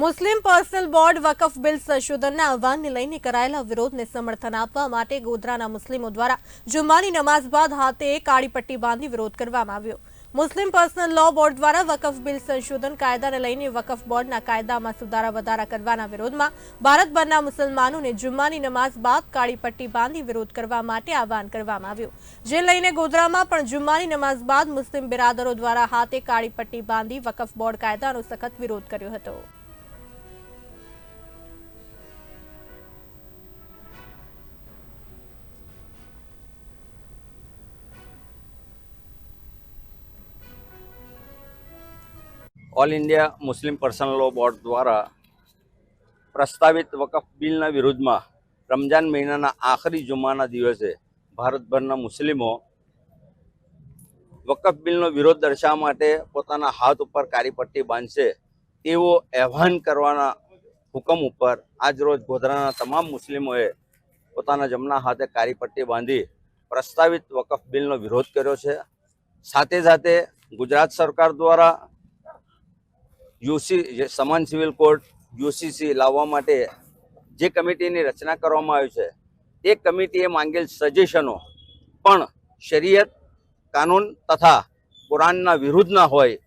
Muslim personal board Waqf bill સંશોધનના આહવાનને લઈને કરાયેલા વિરોધને સમર્થન આપવા માટે ગોધરાના મુસ્લિમો દ્વારા જુમ્માની નમાઝ બાદ હાથે કાળી પટ્ટી બાંધી વિરોધ કરવામાં આવ્યો. મુસ્લિમ પર્સનલ લો બોર્ડ દ્વારા વકફ બિલ સંશોધન કાયદાને લઈને વકફ બોર્ડના કાયદામાં સુધારા વધારા કરવાના વિરોધમાં ભારતભરના મુસલમાનોને જુમ્માની નમાઝ બાદ કાળી પટ્ટી બાંધી વિરોધ કરવા માટે આહવાન કરવામાં આવ્યું. જે લઈને ગોધરામાં પણ જુમ્માની નમાઝ બાદ મુસ્લિમ બિરાદરો દ્વારા હાથે કાળી પટ્ટી બાંધી વકફ બોર્ડ કાયદાનો સખત વિરોધ કર્યો હતો. All India Muslim personal law board દ્વારા પ્રસ્તાવિત વકફ બિલના વિરુદ્ધમાં રમજાન મહિનાના આખરી જુમ્માના દિવસે ભારતભરના મુસ્લિમો વકફ બિલનો વિરોધ દર્શાવવા માટે પોતાના હાથ ઉપર કારીપટ્ટી બાંધશે તેવો આહવાન કરવાના હુકમ ઉપર આજરોજ ગોધરાના તમામ મુસ્લિમોએ પોતાના જમણા હાથે કારીપટ્ટી બાંધી પ્રસ્તાવિત વકફ બિલનો વિરોધ કર્યો છે. સાથે સાથે ગુજરાત સરકાર દ્વારા યુસી સમાન સિવિલ કોર્ટ યુસીસી લાવવા માટે જે કમિટીની રચના કરવામાં આવી છે, એ કમિટીએ માંગેલ સજેશનો પણ શરીયત, કાનૂન તથા કુરાનના વિરુદ્ધના હોય,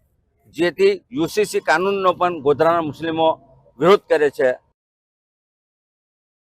જેથી યુસીસી કાનૂનનો પણ ગોધરાના મુસ્લિમો વિરોધ કરે છે.